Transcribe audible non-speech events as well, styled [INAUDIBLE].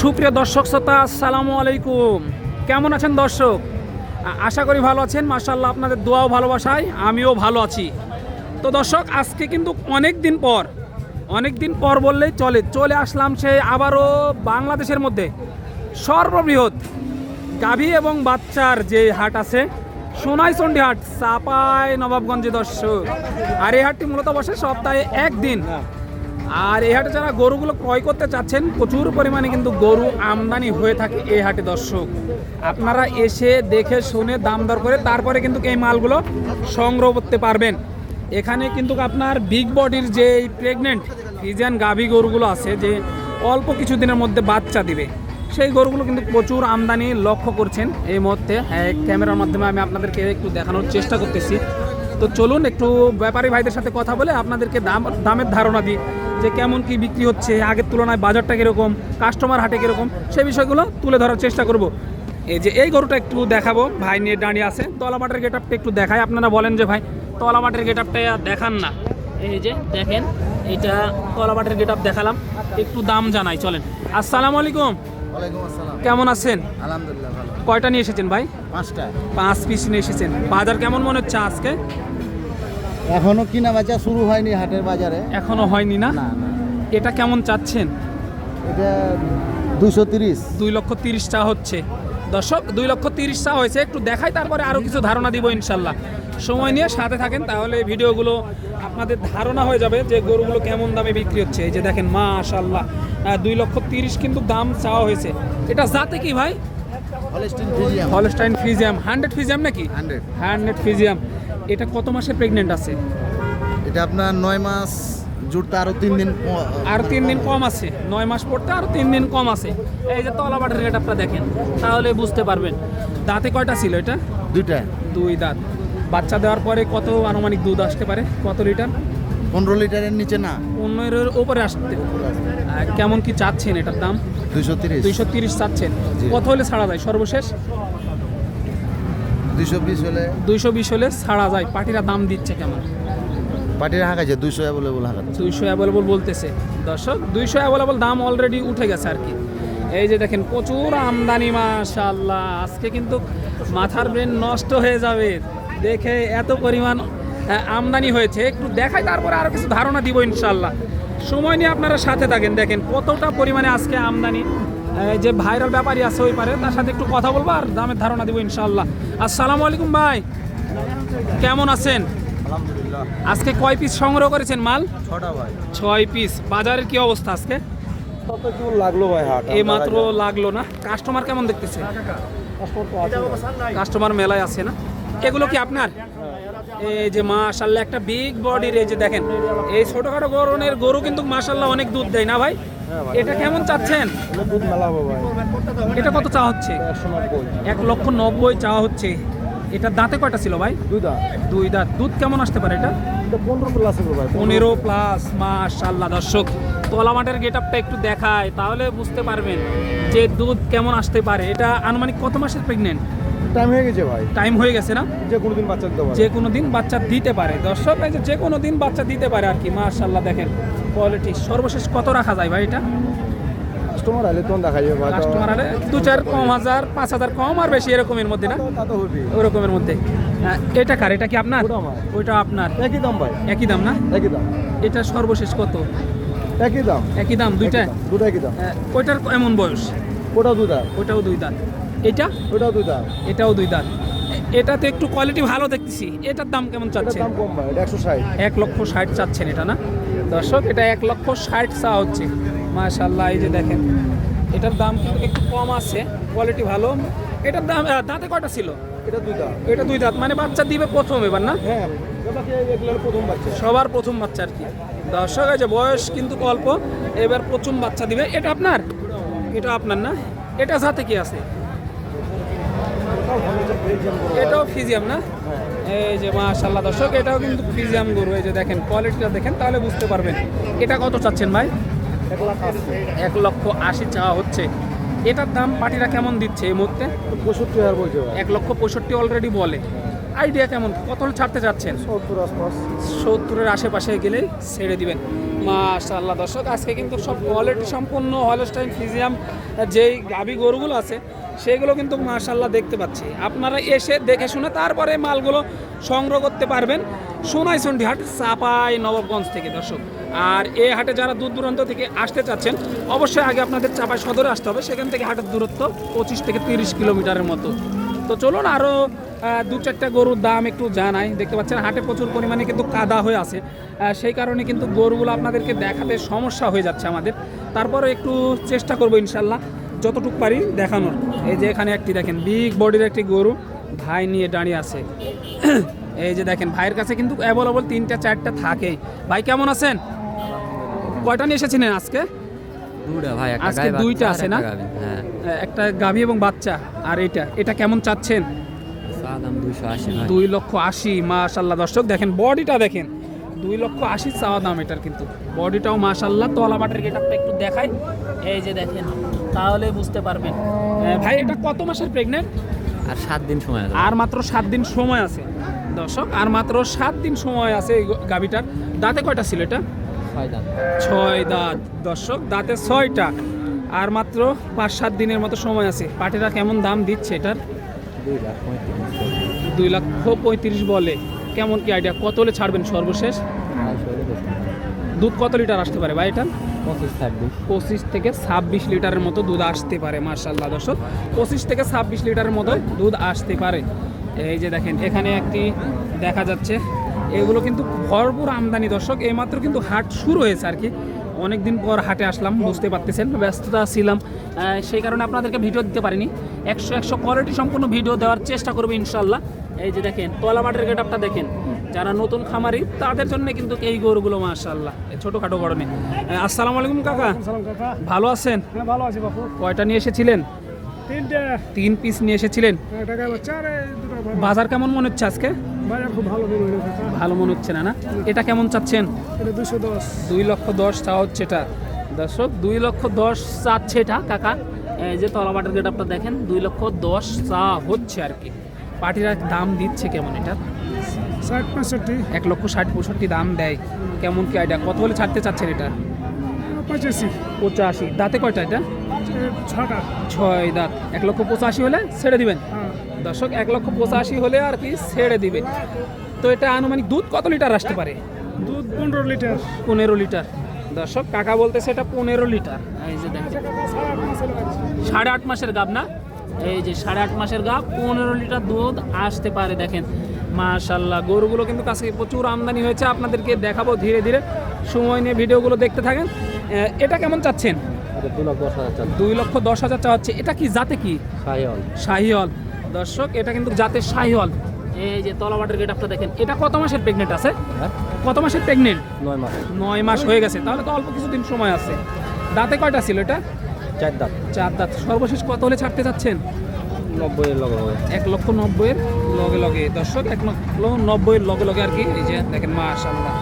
সুপ্রিয় দর্শক শ্রোতা, আসসালামু আলাইকুম। কেমন আছেন দর্শক? আশা করি ভালো আছেন। মাশাল্লাহ আপনাদের দোয়াও ভালোবাসায়, আমিও ভালো আছি। তো দর্শক, আজকে কিন্তু অনেক দিন পর, অনেক দিন পর বললেই চলে চলে আসলাম সে আবারও বাংলাদেশের মধ্যে। সর্ববৃহৎ গাভী এবং বাচ্চার যে হাট আছে, সোনাইচন্ডী হাট, চাপাই নবাবগঞ্জে দর্শক। আর এই হাটটি মূলত বসে সপ্তাহে একদিন। আর এই হাটে যারা গরুগুলো ক্রয় করতে চাচ্ছেন প্রচুর পরিমাণে কিন্তু গরু আমদানি হয়ে থাকে এই হাটে দর্শক। আপনারা এসে দেখে শুনে দাম দর করে তারপরে কিন্তু এই মালগুলো সংগ্রহ করতে পারবেন। এখানে কিন্তু আপনার বিগ বডির যে প্রেগনেন্ট ফিজিয়ান গাভি গরুগুলো আছে যে অল্প কিছু দিনের মধ্যে বাচ্চা দিবে সেই গরুগুলো কিন্তু প্রচুর আমদানি লক্ষ্য করছেন। এই মুহূর্তে হ্যাঁ, ক্যামেরার মাধ্যমে আমি আপনাদেরকে একটু দেখানোর চেষ্টা করতেছি। তো চলুন একটু ব্যাপারী ভাইদের সাথে কথা বলে আপনাদেরকে দাম দামের ধারণা দিই। যে কেমন কি বিক্রি হচ্ছে আগের তুলনায় বাজারটা কীরকম কাস্টমার হাটে কীরকম সেই বিষয়গুলো তুলে ধরার চেষ্টা করব। এই যে এই গরুটা একটু দেখাবো ভাই নিয়ে দাঁড়িয়ে আছে। তলামাটের গেট আপটা একটু দেখায় আপনারা বলেন যে ভাই তলামাটের গেট আপটা দেখান না। এই যে দেখেন এটা তলামাটের গেট আপ দেখালাম একটু দাম জানাই চলেন। আসসালামু আলাইকুম। কেমন আছেন? আলহামদুলিল্লাহ ভালো। কয়টা নিয়ে এসেছেন ভাই? পাঁচটা। পাঁচ পিস নিয়ে এসেছেন। বাজার কেমন মনে হচ্ছে আজকে? এখনও কিনা বেচা শুরু হয়নি হাটের বাজারে। এখনও হয়নি না? না না। এটা কেমন চাচ্ছেন? এটা দুশো তিরিশ। দুই লক্ষ তিরিশ চা হচ্ছে। দর্শক দুই লক্ষ তিরিশ চা হয়েছে। একটু দেখাই তারপরে আরও কিছু ধারণা দিব ইনশাল্লাহ। সময় নিয়ে সাথে থাকেন তাহলে ভিডিওগুলো আপনাদের ধারণা হয়ে যাবে যে গরুগুলো কেমন দামে বিক্রি হচ্ছে। এই যে দেখেন মাশাল্লাহ দুই লক্ষ তিরিশ কিন্তু দাম চাওয়া হয়েছে। এটা যাতে কি ভাই? হলস্টাইন ফিজিয়াম। হান্ড্রেড ফিজিয়াম নাকি? হান্ড্রেড। ফিজিয়াম। এটা কত মাসের প্রেগনেন্ট আছে? এটা আপনার নয় মাস জুড়তে আরও তিন দিন আর তিন দিন কম আছে। নয় মাস পড়তে আর তিন দিন কম আছে। এই যে তলাবাটের রেট আপনারা দেখেন তাহলে বুঝতে পারবেন। দাঁতে কয়টা ছিল এটা? দুইটা। দুই দাঁত। বাচ্চা দেওয়ার পরে কত আনুমানিক দুধ আসতে পারে? কত লিটার? পনেরো লিটারের নিচে না। পনেরোর উপরে আসতে। কেমন কি চাচ্ছেন এটার দাম? দুইশো তিরিশ। চাচ্ছেন। কত হলে ছাড়া যায়? সর্বশেষ? দুইশো বিশ হলে। দুইশো বিশ হলে ছাড়া যায়। পার্টিরা দাম দিচ্ছে কেমন? পাটির হাঁকাছে দুইশো অ্যাভেলেবল হাঁকাচ্ছে। দুইশো অ্যাভেলেবল বলতেছে। দর্শক দুইশো অ্যাভেলেবল দাম অলরেডি উঠে গেছে আর কি। এই যে দেখেন প্রচুর আমদানি মাশাল্লাহ আজকে কিন্তু মাথার ব্রেন নষ্ট হয়ে যাবে। দেখে এত পরিমাণ আমদানি হয়েছে। একটু দেখাই তারপরে আরও কিছু ধারণা দিব ইনশাল্লাহ সময় নিয়ে আপনারা সাথে থাকেন। দেখেন কতটা পরিমাণে আজকে আমদানি যে ভাইরাল ব্যাপারই আছে ওই পারে তার সাথে একটু কথা বলব আর দামের ধারণা দিব ইনশাল্লাহ আসসালামু আলাইকুম ভাই কেমন আছেন? আজকে কয় পিস সংগ্রহ করেছেন মাল? ছয় পিস বাজারের কি অবস্থা আজকে? লাগল ভাই এই মাত্র লাগল না। কাস্টমার কেমন দেখতেছে? কাস্টমার মেলায় আছে না? এগুলো কি আপনার? এই যে মাশাল্লাহ একটা বিগ বডির এই যে দেখেন। এই ছোটখাটো গরনের গরু কিন্তু মাশাল্লাহ অনেক দুধ দেয় না ভাই? এটা কেমন চাচ্ছেন? এটা কত চা হচ্ছে? এক লক্ষ নব্বই চা হচ্ছে। এটা দাঁতে কয়টা ছিল ভাই? দুই দা দুই দাঁত। দুধ কেমন আসতে পারে এটা? পনেরো প্লাস পনেরো। মাশাল্লাহ দর্শক তলা মাঠের গেট আপটা একটু দেখায় তাহলে বুঝতে পারবেন যে দুধ কেমন আসতে পারে। এটা আনুমানিক কত মাসের প্রেগনেন্ট টাইম হয়ে গেছে ভাই। টাইম হয়ে গেছে না? যে কোনো দিন বাচ্চা দিতে পারে। যে কোনো দিন বাচ্চা দিতে পারে। দর্শক এই যে কোনো দিন বাচ্চা দিতে পারে আর কি। মাশাল্লাহ দেখেন কোয়ালিটি সর্বশেষ কত রাখা যায় ভাই এটা? কাস্টমার আইলে তখন দেখা যাবে ভাই কাস্টমার আরে দু চার কম হাজার পাঁচ হাজার কম আর বেশি এরকমের মধ্যে না? তা তো হবে ওরকমের মধ্যে। এটা কার? এটা কি আপনার। ওইটা আপনার। একই দাম ভাই। একই দাম না? একই দাম। এটা সর্বশেষ কত? একই দাম। একই দাম দুইটা? দুটো একই দাম। ওইটার এমন বয়স? ওটাও দুই দাম ওটাও দুই দাঁত। এটা? ওটাও দুই দাম এটাও দুই দাঁত। এটাতে একটু কোয়ালিটি ভালো দেখতেছি। এটার দাম কেমন চাচ্ছেন? দাম কম ভাই এটা একশো ষাট। এক লক্ষ ষাট চাচ্ছেন এটা না? দর্শক এটা এক লক্ষ ষাট চা হচ্ছে। মাশাল্লাহ এই যে দেখেন। এটার দাম কিন্তু একটু কম আছে কোয়ালিটি ভালো। এটার দাম দাঁতে কয়টা ছিল? এটা দুই দাম এটা দুই দাঁত মানে বাচ্চা দিবে প্রথম এবার না? হ্যাঁ প্রথম বাচ্চা। সবার প্রথম বাচ্চা আর কি। দর্শক আছে বয়স কিন্তু অল্প এবার প্রথম বাচ্চা দিবে। এটা আপনার? এটা আপনার না? এটা সাথে কি আছে? এটাও ফিজিয়াম না? এই যে মাশাল্লাহ দর্শক এটাও কিন্তু ফিজিয়াম গরু। এই যে দেখেন কোয়ালিটিটা দেখেন তাহলে বুঝতে পারবেন। এটা কত চাচ্ছেন ভাই? এক লক্ষ আশি চাওয়া হচ্ছে। এটার দাম পার্টিরা কেমন দিচ্ছে এই মুহূর্তে? পঁয়ষট্টি হাজার বলছে এক লক্ষ পঁয়ষট্টি অলরেডি বলে। আইডিয়া কেমন? কত ছাড়তে চাচ্ছেন? সত্তরের আশেপাশে গেলে ছেড়ে দিবেন। মাশাআল্লাহ। দর্শক, আজকে কিন্তু সব কোয়ালিটি সম্পূর্ণ হলস্টাইন ফিজিয়াম যেই গাবি গরুগুলো আছে, সেগুলো কিন্তু মাশাআল্লাহ দেখতে পাচ্ছি। আপনারা এসে দেখে শুনে তারপরে মালগুলো সংগ্রহ করতে পারবেন সোনাইচন্ডি হাট, চাপাই, নবাবগঞ্জ থেকে। দর্শক, আর এই হাটে যারা দূর দূরান্ত থেকে আসতে চাচ্ছেন, অবশ্যই আগে আপনাদের চাপাই সদরে আসতে হবে। সেখান থেকে হাটের দূরত্ব পঁচিশ থেকে তিরিশ কিলোমিটারের মতো। তো চলুন আরও দু চারটা গরুর দাম একটু জানাই। দেখতে পাচ্ছেন হাটে প্রচুর পরিমাণে কিন্তু কাদা হয়ে আছে। সেই কারণে কিন্তু গরুগুলো আপনাদেরকে দেখাতে সমস্যা হয়ে যাচ্ছে আমাদের। তারপরে একটু চেষ্টা করব ইনশাল্লাহ, যতটুকু পারি দেখানোর। এই যে এখানে একটি দেখেন, বিগ বডির একটি গরু ভাই নিয়ে দাঁড়িয়ে আছে। [CLEARS THROAT] এই যে দেখেন, ভাইয়ের কাছে কিন্তু অ্যাভেলেবল তিনটা, চারটা থাকে ভাই, কেমন আছেন? কয়টা নিয়ে এসেছিলেন আজকে? দুটা ভাই একটা আজকে দুইটা আছে না? হ্যাঁ। একটা গাভী এবং বাচ্চা। আর এটা এটা কেমন চাচ্ছেন? দুই লক্ষ আশি মাশাল্লাহ। দর্শক দেখেন বডিটা দেখেন। দুই লক্ষ আশি চাওয়া দাম এটার কিন্তু। বডিটাও মাশাল্লাহ। তলা বাটের গেটআপটা একটু দেখাই। এই যে দেখেন তাহলে বুঝতে পারবেন। ভাই এটা কত মাসের প্রেগনেন্ট আর সাত দিন সময় আছে। আর মাত্র সাত দিন সময় আছে। দর্শক আর মাত্র সাত দিন সময় আছে এই গাভিটার। দাঁতে কয়টা ছিল এটা? ছয় দাঁত? দর্শক দাঁতে ছয়টা। আর মাত্র পাঁচ সাত দিনের মতো সময় আছে। পাটিরা কেমন দাম দিচ্ছে এটার? দুই লাখ পঁয়ত্রিশ দুই লক্ষ পঁয়ত্রিশ বলে। কেমন কি আইডিয়া কত হলে ছাড়বেন সর্বশেষ। দুধ কত লিটার আসতে পারে ভাই এটা পঁচিশ ছাব্বিশ। পঁচিশ থেকে ছাব্বিশ লিটারের মতো দুধ আসতে পারে মার্শাল্লাহ দর্শক পঁচিশ থেকে ছাব্বিশ লিটারের মতো দুধ আসতে পারে। এই যে দেখেন এখানে একটি দেখা যাচ্ছে এগুলো কিন্তু ভরপুর আমদানি দর্শক। এইমাত্র কিন্তু হাট শুরু হয়েছে আর কি। অনেক দিন পর হাটে আসলাম বুঝতে পারতেছেন ব্যস্ততা ছিলাম। সেই কারণে আপনাদেরকে ভিডিও দিতে পারিনি। একশো একশো কোয়ালিটি সম্পূর্ণ ভিডিও দেওয়ার চেষ্টা করব ইনশাল্লাহ এই যে দেখেন তলা মাঠের গেটআপটা দেখেন। যারা নতুন খামারি তাদের জন্য কিন্তু এই গরুগুলো মাশাল্লাহ ছোটোখাটো গরমে। আসসালামু আলাইকুম কাকা। ভালো আছেন? হ্যাঁ ভালো আছি বাপু। কয়টা নিয়ে এসেছিলেন? তিনটে। তিন পিস নিয়ে এসেছিলেন। বাবা। বাজার কেমন মনে হচ্ছে আজকে? ভালো মনে হচ্ছে না না? এটা কেমন চাচ্ছেন? দুই লক্ষ দশ চা হচ্ছে এটা। দর্শক দুই লক্ষ দশ চাচ্ছে এটা কাকা। এই যে তলাবাটের গেট আপনার দেখেন দুই লক্ষ দশ চা হচ্ছে আর কি। পার্টিরা দাম দিচ্ছে কেমন এটা? ষাট পঁয়ষট্টি। এক লক্ষ ষাট পঁয়ষট্টি দাম দেয়। কেমন কি আইডিয়া কত হলে ছাড়তে চাচ্ছেন এটা? পঁচাশি। পঁচাশি। দাঁতে কয়টা এটা? ছটা। ছয় দাঁত। এক লক্ষ পঁচাশি হলে ছেড়ে দিবেন? দর্শক এক লক্ষ পঁচাশি হলে আর কি ছেড়ে দিবে। তো এটা আনুমানিক দুধ কত লিটার আসতে পারে? দুধ পনেরো লিটার। পনেরো লিটার। দর্শক কাকা বলতেছে এটা পনেরো লিটার। এই যে দেখেন। সাড়ে আট মাসের গাব না? এই যে সাড়ে আট মাসের গাব পনেরো লিটার দুধ আসতে পারে দেখেন। মাশাল্লাহ গরুগুলো কিন্তু কাছে প্রচুর আমদানি হয়েছে। আপনাদেরকে দেখাবো ধীরে ধীরে। সময় নিয়ে ভিডিওগুলো দেখতে থাকেন। এটা কেমন চাচ্ছেন? দুই লক্ষ দশ হাজার চাচ্ছে। এটা কি জাতে কি? সাইল শাহিওয়াল দর্শক এটা কিন্তু জাতের শাহিওয়াল। এই যে তলাবাটের গেট আপটা দেখেন এটা কত মাসের প্রেগনেন্ট আছে? হ্যাঁ। কত মাসের প্রেগনেন্ট নয় মাস। নয় মাস হয়ে গেছে তাহলে তো অল্প কিছুদিন সময় আছে। দাঁতে কয়টা ছিল এটা? চার দাম চার দাঁত। সর্বশেষ কত হলে ছাড়তে চাচ্ছেন নব্বই এর লগে। এক লক্ষ নব্বইয়ের লগে লগে। দর্শক এক লক্ষ নব্বইয়ের লগে লগে আর কি এই যে দেখেন মা মাশাল্লাহ